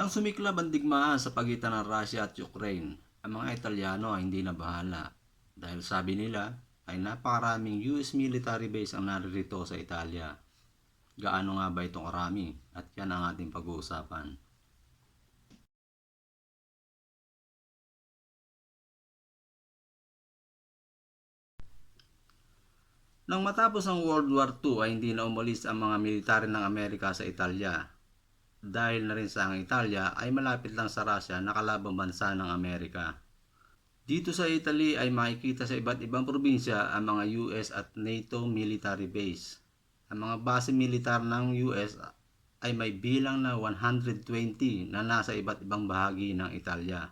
Nang sumiklab ang digmaan sa pagitan ng Russia at Ukraine, ang mga Italyano ay hindi na bahala dahil sabi nila ay napakaraming US military base ang naririto sa Italia. Gaano nga ba itong karami? At yan ang ating pag-uusapan. Nang matapos ang World War II ay hindi na umalis ang mga military ng Amerika sa Italia. Dahil na rin sa ang Italia ay malapit lang sa Russia na kalabang bansa ng Amerika. Dito sa Italy ay makikita sa iba't ibang probinsya ang mga US at NATO military base. Ang mga base militar ng US ay may bilang na 120 na nasa iba't ibang bahagi ng Italia.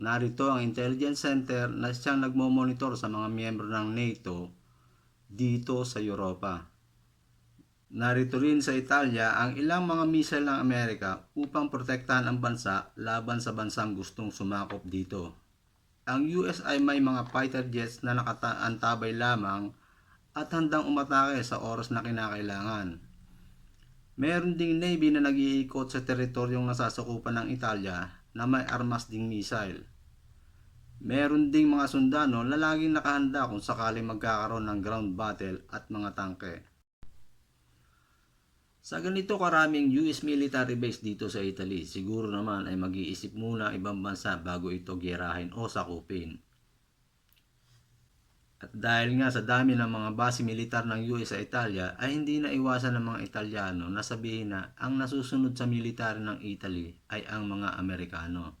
Narito ang Intelligence Center na siyang nagmo-monitor sa mga miyembro ng NATO dito sa Europa. Narito rin sa Italia ang ilang mga missile ng Amerika upang protektahan ang bansa laban sa bansang gustong sumakop dito. Ang US ay may mga fighter jets na nakaantabay lamang at handang umatake sa oras na kinakailangan. Meron ding Navy na nag-iikot sa teritoryong nasasakupan ng Italia na may armas ding missile. Meron ding mga sundalo na laging nakahanda kung sakaling magkakaroon ng ground battle at mga tangke. Sa ganito karaming US military base dito sa Italy, siguro naman ay mag-iisip muna ang ibang bansa bago ito gerahin o sakupin. At dahil nga sa dami ng mga base militar ng US sa Italia, ay hindi na iwasan ng mga Italyano na sabihin na ang nasusunod sa militar ng Italy ay ang mga Amerikano.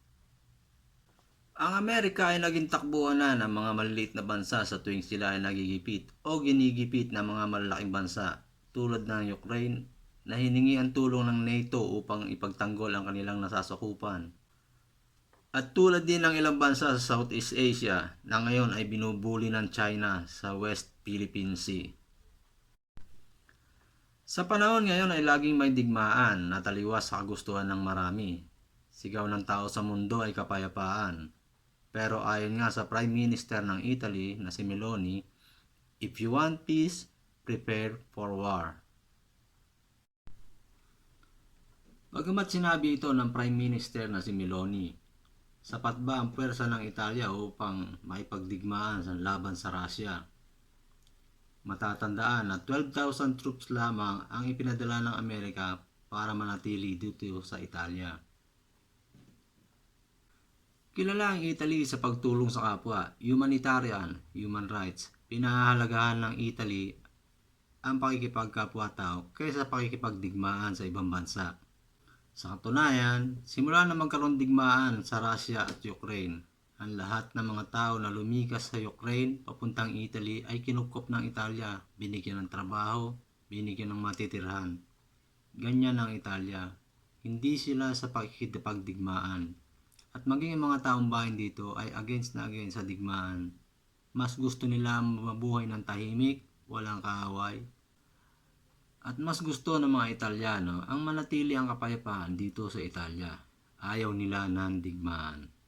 Ang Amerika ay naging takbuhan na ng mga maliliit na bansa sa tuwing sila ay nagigipit o ginigipit ng mga malalaking bansa tulad ng Ukraine na hiningi ang tulong ng NATO upang ipagtanggol ang kanilang nasasakupan. At tulad din ng ilang bansa sa Southeast Asia na ngayon ay binubuli ng China sa West Philippine Sea. Sa panahon ngayon ay laging may digmaan na taliwas sa kagustuhan ng marami. Sigaw ng tao sa mundo ay kapayapaan. Pero ayon nga sa Prime Minister ng Italy na si Meloni, if you want peace, prepare for war. Bagamat sinabi ito ng Prime Minister na si Meloni, sapat ba ang pwersa ng Italia upang maipagdigmaan sa laban sa Russia? Matatandaan na 12,000 troops lamang ang ipinadala ng Amerika para manatili dito sa Italia. Kilala ang Italy sa pagtulong sa kapwa, humanitarian, human rights. Pinahahalagahan ng Italy ang pakikipagkapwa-tao kaysa pakikipagdigmaan sa ibang bansa. Sa katunayan, simula na magkaroon digmaan sa Russia at Ukraine, ang lahat ng mga tao na lumikas sa Ukraine papuntang Italy ay kinupkop ng Italia, binigyan ng trabaho, binigyan ng matitirhan. Ganyan ang Italia. Hindi sila sa pakikipagdigmaan. At maging ang mga taong bayan dito ay against na against sa digmaan. Mas gusto nila mabuhay ng tahimik, walang kaaway. At mas gusto ng mga Italyano ang manatili ang kapayapaan dito sa Italia. Ayaw nila ng digmaan.